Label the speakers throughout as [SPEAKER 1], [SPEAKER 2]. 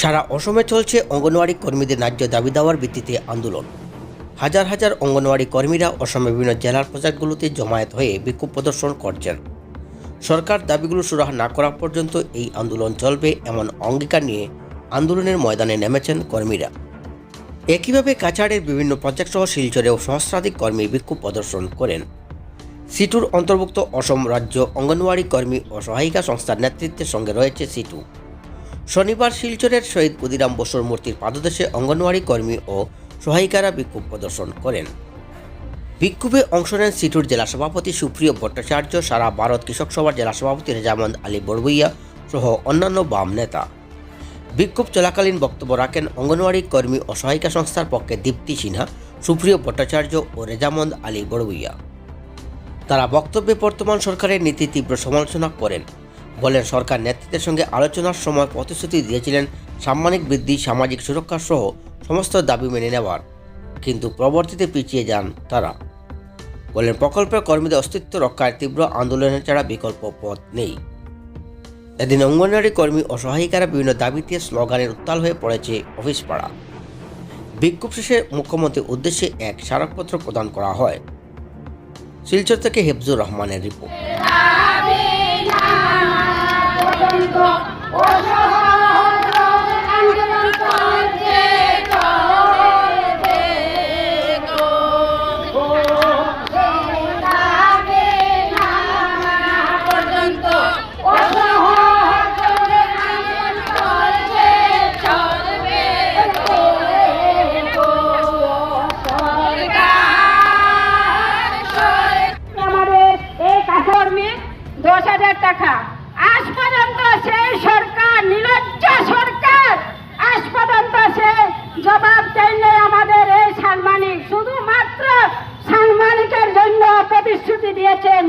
[SPEAKER 1] সারা অসমে চলছে অঙ্গনওয়াড়ি কর্মীদের ন্যায্য দাবি দেওয়ার ভিত্তিতে আন্দোলন। হাজার হাজার অঙ্গনওয়াড়ি কর্মীরা অসমের বিভিন্ন জেলার প্রজেক্টগুলোতে জমায়েত হয়ে বিক্ষোভ প্রদর্শন করছেন। সরকার দাবিগুলো সুরাহা না করা পর্যন্ত এই আন্দোলন চলবে এমন অঙ্গীকার নিয়ে আন্দোলনের ময়দানে নেমেছেন কর্মীরা। একইভাবে কাছাড়ের বিভিন্ন প্রজেক্ট সহ শিলচরেও সহস্রাধিক কর্মী বিক্ষোভ প্রদর্শন করেন। সিটুর অন্তর্ভুক্ত অসম রাজ্য অঙ্গনওয়াড়ি কর্মী ও সহায়িকা সংস্থার নেতৃত্বের সঙ্গে রয়েছে সিটু। শনিবার শিলচরের শহীদ ক্ষুদিরাম বসুর মূর্তির পাদদেশে অঙ্গনওয়াড়ি কর্মী ও সহায়িকারা বিক্ষোভ প্রদর্শন করেন। বিক্ষোভে অংশ নেন সিটুর জেলা সভাপতি সুপ্রিয় ভট্টাচার্য, সারা ভারত কৃষক সভার জেলা সভাপতি রেজামন্দ আলী বড়বইয়া সহ অন্যান্য বাম নেতা। বিক্ষোভ চলাকালীন বক্তব্য রাখেন অঙ্গনওয়াড়ি কর্মী ও সহায়িকা সংস্থার পক্ষে দীপ্তি সিনহা, সুপ্রিয় ভট্টাচার্য ও রেজামন্দ আলী বড়বইয়া তারা বক্তব্যে বর্তমান সরকারের নীতি তীব্র সমালোচনা করেন। বলেন সরকার নেতৃত্বের সঙ্গে আলোচনার সময় প্রতিশ্রুতি দিয়েছিলেন সাম্মানিক বৃদ্ধি, সামাজিক সুরক্ষা সহ সমস্ত দাবি মেনে নেওয়ার। কিন্তু পরবর্তীতে পিছিয়ে যান তারা। বলেন, প্রকল্পের কর্মীদের অস্তিত্ব রক্ষায় তীব্র আন্দোলনের ছাড়া বিকল্প পথ নেই। এদিন অঙ্গনওয়াড়ি কর্মী ও সহায়িকারা বিভিন্ন দাবিতে স্লোগানের উত্তাল হয়ে পড়েছে অফিস পাড়া বিক্ষোভ শেষে মুখ্যমন্ত্রীর উদ্দেশ্যে এক স্মারকপত্র প্রদান করা হয়। শিলচর থেকে হেফজুর রহমানের রিপোর্ট।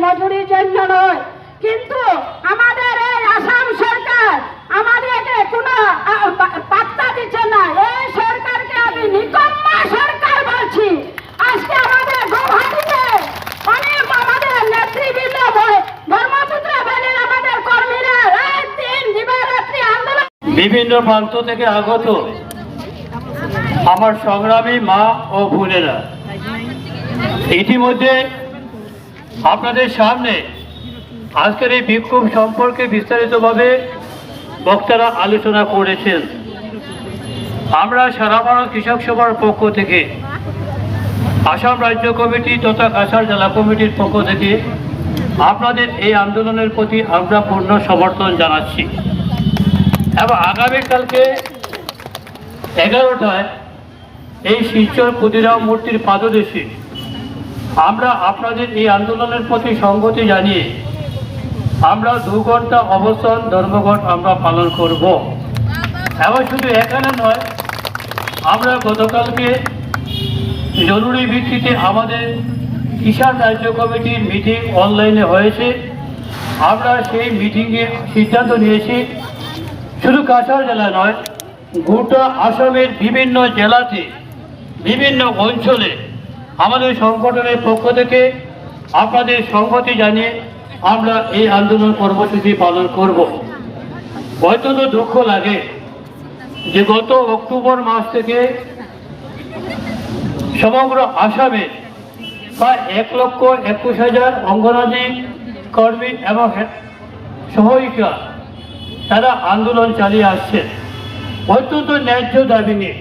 [SPEAKER 2] মজুরির জন্য নয়। কিন্তু আমাদের এই আসাম সরকার আমাদেরকে কোনো পাত্তা দিচ্ছে না। এই সরকারকে আমি নিকম্মা সরকার বলছি। আজকে আমাদের গৌহাটিতে অনেক আমাদের নেতৃবৃন্দ ব্রহ্মপুত্র ভ্যালির আমাদের কর্মীরা রাত দিন দিবারাত্রি আন্দোলন
[SPEAKER 3] বিভিন্ন প্রান্ত থেকে আগত আমার সংগ্রামী মা ও বোনেরা, ইতিমধ্যে আপনাদের সামনে আজকের এই বিক্ষোভ সম্পর্কে বিস্তারিতভাবে বক্তারা আলোচনা করেছেন। আমরা সারা ভারত কৃষক সভার পক্ষ থেকে, আসাম রাজ্য কমিটি তথা কাছাড় জেলা কমিটির পক্ষ থেকে আপনাদের এই আন্দোলনের প্রতি আমরা পূর্ণ সমর্থন জানাচ্ছি। এবং আগামীকালকে এগারোটায় এই শিলচর ক্ষুদিরাম মূর্তির পাদদেশে আমরা আপনাদের এই আন্দোলনের প্রতি সংগতি জানিয়ে আমরা দু ঘণ্টা অবস্থান, ধর্মঘট আমরা পালন করব। এবং শুধু এখানে নয়, আমরা গতকালকে জরুরি ভিত্তিতে আমাদের কিষাণ রাজ্য কমিটির মিটিং অনলাইনে হয়েছে। আমরা সেই মিটিংয়ে সিদ্ধান্ত নিয়েছি, শুধু কাছাড় জেলা নয়, গোটা আসামের বিভিন্ন জেলাতে, বিভিন্ন অঞ্চলে আমাদের সংগঠনের পক্ষ থেকে আপনাদের সংহতি জানিয়ে আমরা এই আন্দোলন কর্মসূচি পালন করব। অত্যন্ত দুঃখ লাগে যে গত অক্টোবর মাস থেকে সমগ্র আসামে প্রায় এক লক্ষ একুশ হাজার অঙ্গনাদি কর্মী এবং সহায়িকা তারা আন্দোলন চালিয়ে আসছে অত্যন্ত ন্যায্য দাবি নিয়ে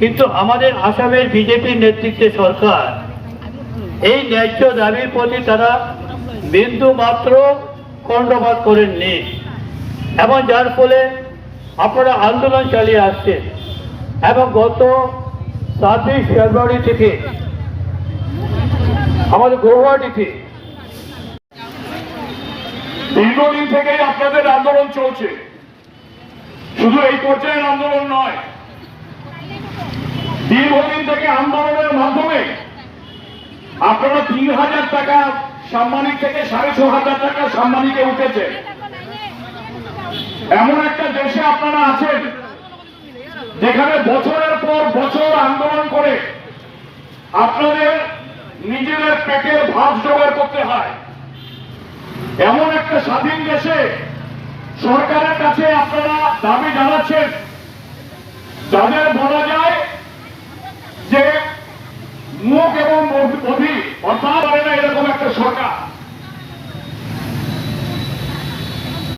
[SPEAKER 3] কিন্তু আমাদের আসামের বিজেপির নেতৃত্বে সরকার, এই ন্যায্য দাবির প্রতি তারা বিন্দু মাত্র কর্ণপাত করেননি। এবং যার ফলে আপনারা আন্দোলন চালিয়ে আসছেন। এবং গত ছাব্বিশ ফেব্রুয়ারি থেকে আমাদের গৌহাটিতে
[SPEAKER 4] দীর্ঘদিন থেকেই আপনাদের আন্দোলন চলছে। শুধু এই পর্যায়ের আন্দোলন নয় দীর্ঘদিন থেকে আন্দোলনের মাধ্যমে আপনারা তিন হাজার টাকা সাম্মানিক থেকে সাড়ে ছ হাজার টাকা সাম্মানিকে উঠেছে। এমন একটা দেশে আপনারা আছেন যেখানে বছরের পর বছর আন্দোলন করে আপনাদের নিজেদের পেটের ভাত জোগাড় করতে হয়। এমন একটা স্বাধীন দেশে সরকারের কাছে আপনারা দাবি জানাচ্ছেন, যাদের বলা যায়